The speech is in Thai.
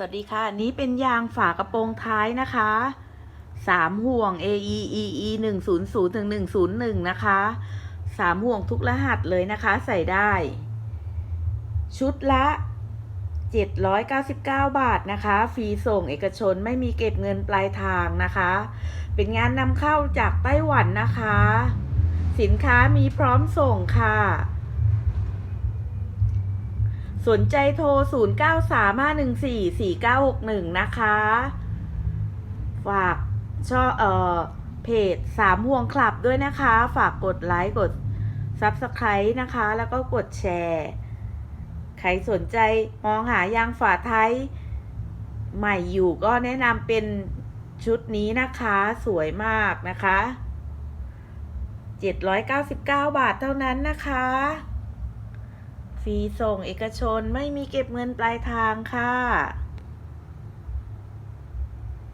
สวัสดีค่ะ อันนี้เป็นยางฝากระโปรงท้ายนะคะสามห่วง AE EE หนึ่งศูนย์ศูนย์ถึงหนึ่งศูนย์หนึ่งนะคะสามห่วงทุกรหัสเลยนะคะ ใส่ได้ ชุดละเจ็ดร้อยเก้าสิบเก้าบาทนะคะ ฟรีส่งเอกชนไม่มีเก็บเงินปลายทางนะคะ เป็นงานนำเข้าจากไต้หวันนะคะ สินค้ามีพร้อมส่งค่ะ สนใจโทร 0935144961 นะคะ ฝากช่อเอ่อเพจสามห่วงคลับด้วยนะคะ ฝากกดไลค์กด Subscribe นะคะ แล้วก็กดแชร์ ใครสนใจมองหายางฝาไทย ใหม่อยู่ก็แนะนำเป็นชุดนี้นะคะ สวยมากนะคะ 799 บาทเท่านั้นนะคะ รีส่งเอกชนไม่มีเก็บเงินปลายทางค่ะ